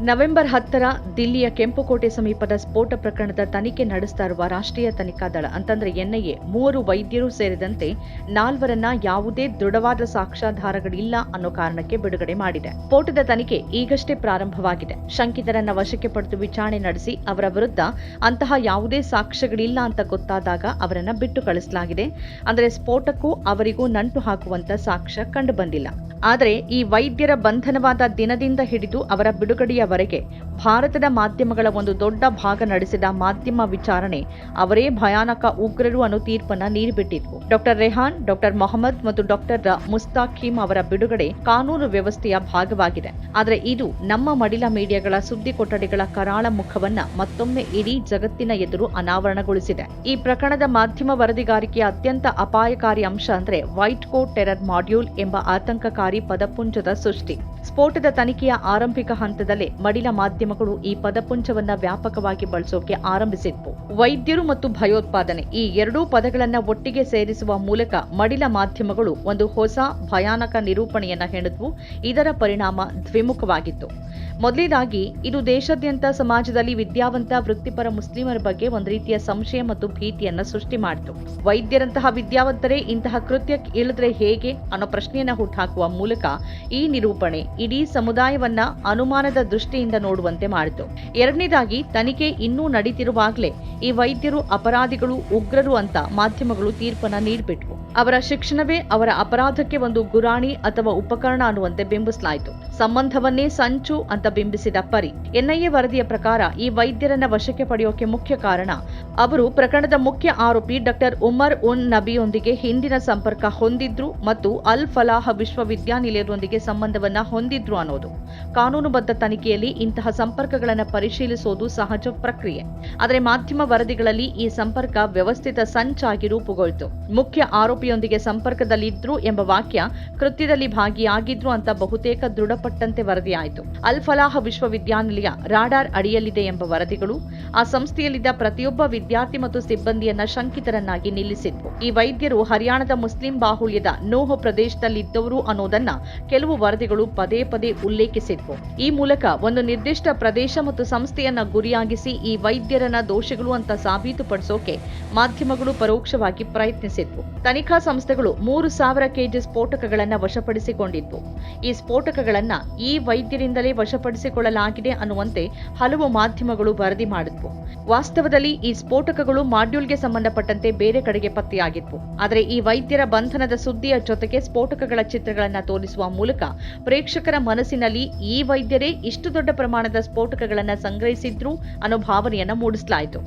November ಹತ್ತರ ದಿಲ್ಲಿಯ ಕೆಂಪುಕೋಟೆ ಸಮೀಪದ ಸ್ಫೋಟ ಪ್ರಕರಣದ ತನಿಖೆ ನಡೆಸ್ತಾ ಇರುವ ರಾಷ್ಟ್ರೀಯ ತನಿಖಾ ದಳ, ಅಂತಂದ್ರೆ ಎನ್ಐಎ, ಮೂವರು ವೈದ್ಯರು ಸೇರಿದಂತೆ ನಾಲ್ವರನ್ನ ಯಾವುದೇ ದೃಢವಾದ ಸಾಕ್ಷ್ಯಾಧಾರಗಳಿಲ್ಲ ಅನ್ನೋ ಕಾರಣಕ್ಕೆ ಬಿಡುಗಡೆ ಮಾಡಿದೆ. ಸ್ಫೋಟದ ತನಿಖೆ ಈಗಷ್ಟೇ ಪ್ರಾರಂಭವಾಗಿದೆ. ಶಂಕಿತರನ್ನ ವಶಕ್ಕೆ ಪಡೆದು ವಿಚಾರಣೆ ನಡೆಸಿ ಅವರ ವಿರುದ್ಧ ಅಂತಹ ಯಾವುದೇ ಸಾಕ್ಷ್ಯಗಳಿಲ್ಲ ಅಂತ ಗೊತ್ತಾದಾಗ ಅವರನ್ನ ಬಿಟ್ಟು ಕಳಿಸಲಾಗಿದೆ. ಅಂದರೆ ಸ್ಫೋಟಕ್ಕೂ ಅವರಿಗೂ ನಂಟು ಹಾಕುವಂತ ಸಾಕ್ಷ್ಯ ಕಂಡು ಬಂದಿಲ್ಲ. ಆದರೆ ಈ ವೈದ್ಯರ ಬಂಧನವಾದ ದಿನದಿಂದ ಹಿಡಿದು ಅವರ ಬಿಡುಗಡೆಯವರೆಗೆ ಭಾರತದ ಮಾಧ್ಯಮಗಳ ಒಂದು ದೊಡ್ಡ ಭಾಗ ನಡೆಸಿದ ಮಾಧ್ಯಮ ವಿಚಾರಣೆ, ಅವರೇ ಭಯಾನಕ ಉಗ್ರರು ಅನ್ನೋ ತೀರ್ಪನ್ನ ನೀಡಿಬಿಟ್ಟಿದ್ವು ಡಾಕ್ಟರ್ ರೆಹಾನ್ ಡಾಕ್ಟರ್ ಮೊಹಮ್ಮದ್ ಮತ್ತು ಡಾಕ್ಟರ್ ಮುಸ್ತಾಖೀಮ್ ಅವರ ಬಿಡುಗಡೆ ಕಾನೂನು ವ್ಯವಸ್ಥೆಯ ಭಾಗವಾಗಿದೆ. ಆದರೆ ಇದು ನಮ್ಮ ಮಡಿಲ ಮೀಡಿಯಾಗಳ ಸುದ್ದಿ ಕೊಠಡಿಗಳ ಕರಾಳ ಮುಖವನ್ನ ಮತ್ತೊಮ್ಮೆ ಇಡೀ ಜಗತ್ತಿನ ಎದುರು ಅನಾವರಣಗೊಳಿಸಿದೆ. ಈ ಪ್ರಕರಣದ ಮಾಧ್ಯಮ ವರದಿಗಾರಿಕೆಯ ಅತ್ಯಂತ ಅಪಾಯಕಾರಿ ಅಂಶ ಅಂದ್ರೆ ವೈಟ್ ಕೋಟ್ ಟೆರರ್ ಮಾಡ್ಯೂಲ್ ಎಂಬ ಆತಂಕಕಾರಿ ಪದಪುಂಜದ ಸೃಷ್ಟಿ. ಸ್ಫೋಟದ ತನಿಖೆಯ ಆರಂಭಿಕ ಹಂತದಲ್ಲೇ ಮಡಿಲ ಮಾಧ್ಯಮಗಳು ಈ ಪದಪುಂಜವನ್ನ ವ್ಯಾಪಕವಾಗಿ ಬಳಸೋಕೆ ಆರಂಭಿಸಿದ್ವು. ವೈದ್ಯರು ಮತ್ತು ಭಯೋತ್ಪಾದನೆ ಈ ಎರಡೂ ಪದಗಳನ್ನ ಒಟ್ಟಿಗೆ ಸೇರಿಸುವ ಮೂಲಕ ಮಡಿಲ ಮಾಧ್ಯಮಗಳು ಒಂದು ಹೊಸ ಭಯಾನಕ ನಿರೂಪಣೆಯನ್ನ ಹೆಣೆದ್ವು. ಇದರ ಪರಿಣಾಮ ದ್ವಿಮುಖವಾಗಿತ್ತು. ಮೊದಲಿದಾಗಿ, ಇದು ದೇಶಾದ್ಯಂತ ಸಮಾಜದಲ್ಲಿ ವಿದ್ಯಾವಂತ, ವೃತ್ತಿಪರ ಮುಸ್ಲಿಮರ ಬಗ್ಗೆ ಒಂದು ರೀತಿಯ ಸಂಶಯ ಮತ್ತು ಭೀತಿಯನ್ನ ಸೃಷ್ಟಿ ಮಾಡಿತು. ವೈದ್ಯರಂತಹ ವಿದ್ಯಾವಂತರೇ ಇಂತಹ ಕೃತ್ಯಕ್ಕೆ ಇಳಿದ್ರೆ ಹೇಗೆ ಅನ್ನೋ ಪ್ರಶ್ನೆಯನ್ನ ಹುಟ್ಟುಹಾಕುವ ಮೂಲಕ ಈ ನಿರೂಪಣೆ ಇಡೀ ಸಮುದಾಯವನ್ನ ಅನುಮಾನದ ದೃಷ್ಟಿಯಿಂದ ನೋಡುವಂತೆ ಮಾಡಿತು. ಎರಡನೇದಾಗಿ, ತನಿಖೆ ಇನ್ನೂ ನಡೀತಿರುವಾಗಲೇ ಈ ವೈದ್ಯರು ಅಪರಾಧಿಗಳು, ಉಗ್ರರು ಅಂತ ಮಾಧ್ಯಮಗಳು ತೀರ್ಪನ್ನ ನೀಡ್ಬಿಟ್ವು. ಅವರ ಶಿಕ್ಷಣವೇ ಅವರ ಅಪರಾಧಕ್ಕೆ ಒಂದು ಗುರಾಣಿ ಅಥವಾ ಉಪಕರಣ ಅನ್ನುವಂತೆ ಬಿಂಬಿಸಲಾಯಿತು. ಸಂಬಂಧವನ್ನೇ ಸಂಚು ಅಂತ ಬಿಂಬಿಸಿದ ಪರಿ, ಎನ್ಐಎ ವರದಿಯ ಪ್ರಕಾರ ಈ ವೈದ್ಯರನ್ನ ವಶಕ್ಕೆ ಪಡೆಯೋಕೆ ಮುಖ್ಯ ಕಾರಣ, ಅವರು ಪ್ರಕರಣದ ಮುಖ್ಯ ಆರೋಪಿ ಡಾಕ್ಟರ್ ಉಮರ್ ಉನ್ ನಬಿಯೊಂದಿಗೆ ಹಿಂದಿನ ಸಂಪರ್ಕ ಹೊಂದಿದ್ರು ಮತ್ತು ಅಲ್ ಫಲಾಹ ವಿಶ್ವವಿದ್ಯಾನಿಲಯದೊಂದಿಗೆ ಸಂಬಂಧವನ್ನ ಹೊಂದಿದ್ರು ಅನ್ನೋದು. ಕಾನೂನುಬದ್ಧ ತನಿಖೆಯಲ್ಲಿ ಇಂತಹ ಸಂಪರ್ಕಗಳನ್ನು ಪರಿಶೀಲಿಸೋದು ಸಹಜ ಪ್ರಕ್ರಿಯೆ. ಆದರೆ ಮಾಧ್ಯಮ ವರದಿಗಳಲ್ಲಿ ಈ ಸಂಪರ್ಕ ವ್ಯವಸ್ಥಿತ ಸಂಚಾಗಿ ರೂಪುಗೊಳ್ತು. ಮುಖ್ಯ ಆರೋಪಿಯೊಂದಿಗೆ ಸಂಪರ್ಕದಲ್ಲಿದ್ರು ಎಂಬ ವಾಕ್ಯ ಕೃತ್ಯದಲ್ಲಿ ಭಾಗಿಯಾಗಿದ್ರು ಅಂತ ಬಹುತೇಕ ದೃಢಪಟ್ಟಂತೆ ವರದಿಯಾಯಿತು. ಅಲ್ ಫಲಾಹ ವಿಶ್ವವಿದ್ಯಾನಿಲಯ ರಾಡಾರ್ ಅಡಿಯಲ್ಲಿದೆ ಎಂಬ ವರದಿಗಳು ಆ ಸಂಸ್ಥೆಯಲ್ಲಿದ್ದ ಪ್ರತಿಯೊಬ್ಬ ವಿದ್ಯಾರ್ಥಿ ಮತ್ತು ಸಿಬ್ಬಂದಿಯನ್ನ ಶಂಕಿತರನ್ನಾಗಿ ನಿಲ್ಲಿಸಿದ್ವು. ಈ ವೈದ್ಯರು ಹರಿಯಾಣದ ಮುಸ್ಲಿಂ ಬಾಹುಳ್ಯದ ನೋಹ ಪ್ರದೇಶದಲ್ಲಿದ್ದವರು ಅನ್ನೋದನ್ನ ಕೆಲವು ವರದಿಗಳು ಪದೇ ಉಲ್ಲೇಖಿಸಿದ್ವು. ಈ ಮೂಲಕ ಒಂದು ನಿರ್ದಿಷ್ಟ ಪ್ರದೇಶ ಮತ್ತು ಸಂಸ್ಥೆಯನ್ನ ಗುರಿಯಾಗಿಸಿ ಈ ವೈದ್ಯರನ್ನ ದೋಷಗಳು ಅಂತ ಸಾಬೀತುಪಡಿಸೋಕೆ ಮಾಧ್ಯಮಗಳು ಪರೋಕ್ಷವಾಗಿ ಪ್ರಯತ್ನಿಸಿದ್ವು. ತನಿಖಾ ಸಂಸ್ಥೆಗಳು ಮೂರು ಸಾವಿರ ಕೆಜಿ ಸ್ಫೋಟಕಗಳನ್ನ ವಶಪಡಿಸಿಕೊಂಡಿದ್ವು ಈ ಸ್ಫೋಟಕಗಳನ್ನ ಈ ವೈದ್ಯರಿಂದಲೇ ವಶಪಡಿಸಿಕೊಳ್ಳಲಾಗಿದೆ ಅನ್ನುವಂತೆ ಹಲವು ಮಾಧ್ಯಮಗಳು ವರದಿ ಮಾಡಿದ್ವು. ವಾಸ್ತವದಲ್ಲಿ ಈ ಸ್ಫೋಟಕಗಳು ಮಾಡ್ಯೂಲ್ಗೆ ಸಂಬಂಧಪಟ್ಟಂತೆ ಬೇರೆ ಕಡೆಗೆ ಪತ್ತೆಯಾಗಿತ್ತು. ಆದರೆ ಈ ವೈದ್ಯರ ಬಂಧನದ ಸುದ್ದಿಯ ಜೊತೆಗೆ ಸ್ಫೋಟಕಗಳ ಚಿತ್ರಗಳನ್ನ ತೋರಿಸುವ ಮೂಲಕ ಪ್ರೇಕ್ಷಕರ ಮನಸ್ಸಿನಲ್ಲಿ ಈ ವೈದ್ಯರೇ ಇಷ್ಟು ದೊಡ್ಡ ಪ್ರಮಾಣದ ಸ್ಫೋಟಕಗಳನ್ನ ಸಂಗ್ರಹಿಸಿದ್ರು ಅನ್ನೋ ಭಾವನೆಯನ್ನ ಮೂಡಿಸಲಾಯಿತು.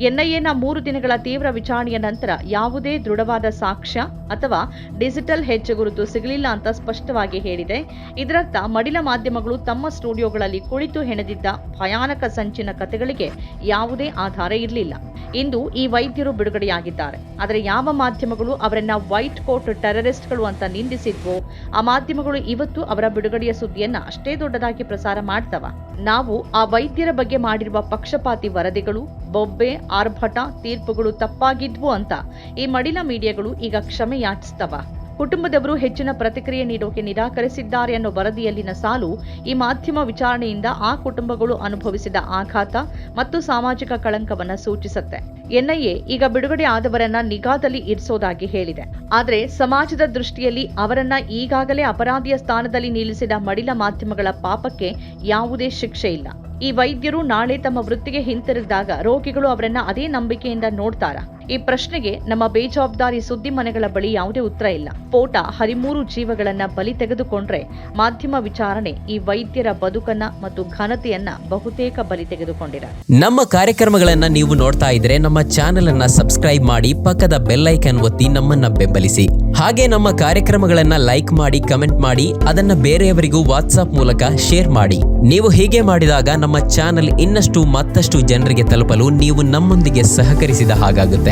ಎನ್ಐಎನ ಮೂರು ದಿನಗಳ ತೀವ್ರ ವಿಚಾರಣೆಯ ನಂತರ ಯಾವುದೇ ದೃಢವಾದ ಸಾಕ್ಷ್ಯ ಅಥವಾ ಡಿಜಿಟಲ್ ಹೆಜ್ಜೆ ಗುರುತು ಸಿಗಲಿಲ್ಲ ಅಂತ ಸ್ಪಷ್ಟವಾಗಿ ಹೇಳಿದೆ. ಇದರರ್ಥ ಮಡಿಲ ಮಾಧ್ಯಮಗಳು ತಮ್ಮ ಸ್ಟುಡಿಯೋಗಳಲ್ಲಿ ಕುಳಿತು ಹೆಣೆದಿದ್ದ ಭಯಾನಕ ಸಂಚಿನ ಕಥೆಗಳಿಗೆ ಯಾವುದೇ ಆಧಾರ ಇರಲಿಲ್ಲ. ಇಂದು ಈ ವೈದ್ಯರು ಬಿಡುಗಡೆಯಾಗಿದ್ದಾರೆ. ಆದರೆ ಯಾವ ಮಾಧ್ಯಮಗಳು ಅವರನ್ನ ವೈಟ್ ಕೋಟ್ ಟೆರರಿಸ್ಟ್ಗಳು ಅಂತ ನಿಂದಿಸಿದ್ವೋ, ಆ ಮಾಧ್ಯಮಗಳು ಇವತ್ತು ಅವರ ಬಿಡುಗಡೆಯ ಸುದ್ದಿಯನ್ನ ಅಷ್ಟೇ ದೊಡ್ಡದಾಗಿ ಪ್ರಸಾರ ಮಾಡ್ತವ? ನಾವು ಆ ವೈದ್ಯರ ಬಗ್ಗೆ ಮಾಡಿರುವ ಪಕ್ಷಪಾತಿ ವರದಿಗಳು, ಬೊಬ್ಬೆ, ಆರ್ಭಟ, ತೀರ್ಪುಗಳು ತಪ್ಪಾಗಿದ್ವು ಅಂತ ಈ ಮಡಿಲ ಮೀಡಿಯಾಗಳು ಈಗ ಕ್ಷಮೆ ಯಾಚಿಸ್ತವ ಕುಟುಂಬದವರು ಹೆಚ್ಚಿನ ಪ್ರತಿಕ್ರಿಯೆ ನೀಡೋಕೆ ನಿರಾಕರಿಸಿದ್ದಾರೆ ಅನ್ನೋ ವರದಿಯಲ್ಲಿನ ಸಾಲು ಈ ಮಾಧ್ಯಮ ವಿಚಾರಣೆಯಿಂದ ಆ ಕುಟುಂಬಗಳು ಅನುಭವಿಸಿದ ಆಘಾತ ಮತ್ತು ಸಾಮಾಜಿಕ ಕಳಂಕವನ್ನ ಸೂಚಿಸುತ್ತೆ. ಎನ್ಐಎ ಈಗ ಬಿಡುಗಡೆ ಆದವರನ್ನ ನಿಗಾದಲ್ಲಿ ಇರಿಸೋದಾಗಿ ಹೇಳಿದೆ. ಆದರೆ ಸಮಾಜದ ದೃಷ್ಟಿಯಲ್ಲಿ ಅವರನ್ನ ಈಗಾಗಲೇ ಅಪರಾಧಿಯ ಸ್ಥಾನದಲ್ಲಿ ನಿಲ್ಲಿಸಿದ ಮಡಿಲ ಮಾಧ್ಯಮಗಳ ಪಾಪಕ್ಕೆ ಯಾವುದೇ ಶಿಕ್ಷೆ ಇಲ್ಲ. ಈ ವೈದ್ಯರು ನಾಳೆ ತಮ್ಮ ವೃತ್ತಿಗೆ ಹಿಂತಿರುಗಿದಾಗ ರೋಗಿಗಳು ಅವರನ್ನ ಅದೇ ನಂಬಿಕೆಯಿಂದ ನೋಡ್ತಾರ? ಈ ಪ್ರಶ್ನೆಗೆ ನಮ್ಮ ಬೇಜವಾಬ್ದಾರಿ ಸುದ್ದಿ ಮನೆಗಳ ಬಳಿ ಯಾವುದೇ ಉತ್ತರ ಇಲ್ಲ. ಸ್ಫೋಟ ಹದಿಮೂರು ಜೀವಗಳನ್ನ ಬಲಿ ತೆಗೆದುಕೊಂಡ್ರೆ ಮಾಧ್ಯಮ ವಿಚಾರಣೆ ಈ ವೈದ್ಯರ ಬದುಕನ್ನ ಮತ್ತು ಘನತೆಯನ್ನ ಬಹುತೇಕ ಬಲಿ ತೆಗೆದುಕೊಂಡಿರ ನಮ್ಮ ಕಾರ್ಯಕ್ರಮಗಳನ್ನ ನೀವು ನೋಡ್ತಾ ಇದ್ರೆ ನಮ್ಮ ಚಾನೆಲ್ ಅನ್ನ ಸಬ್ಸ್ಕ್ರೈಬ್ ಮಾಡಿ ಪಕ್ಕದ ಬೆಲ್ಲೈಕನ್ ಒತ್ತಿ ನಮ್ಮನ್ನ ಬೆಂಬಲಿಸಿ. ಹಾಗೆ ನಮ್ಮ ಕಾರ್ಯಕ್ರಮಗಳನ್ನ ಲೈಕ್ ಮಾಡಿ, ಕಮೆಂಟ್ ಮಾಡಿ, ಅದನ್ನ ಬೇರೆಯವರಿಗೂ ವಾಟ್ಸ್ಆಪ್ ಮೂಲಕ ಶೇರ್ ಮಾಡಿ. ನೀವು ಹೀಗೆ ಮಾಡಿದಾಗ ನಮ್ಮ ಚಾನೆಲ್ ಇನ್ನಷ್ಟು ಮತ್ತಷ್ಟು ಜನರಿಗೆ ತಲುಪಲು ನೀವು ನಮ್ಮೊಂದಿಗೆ ಸಹಕರಿಸಿದ ಹಾಗಾಗುತ್ತೆ.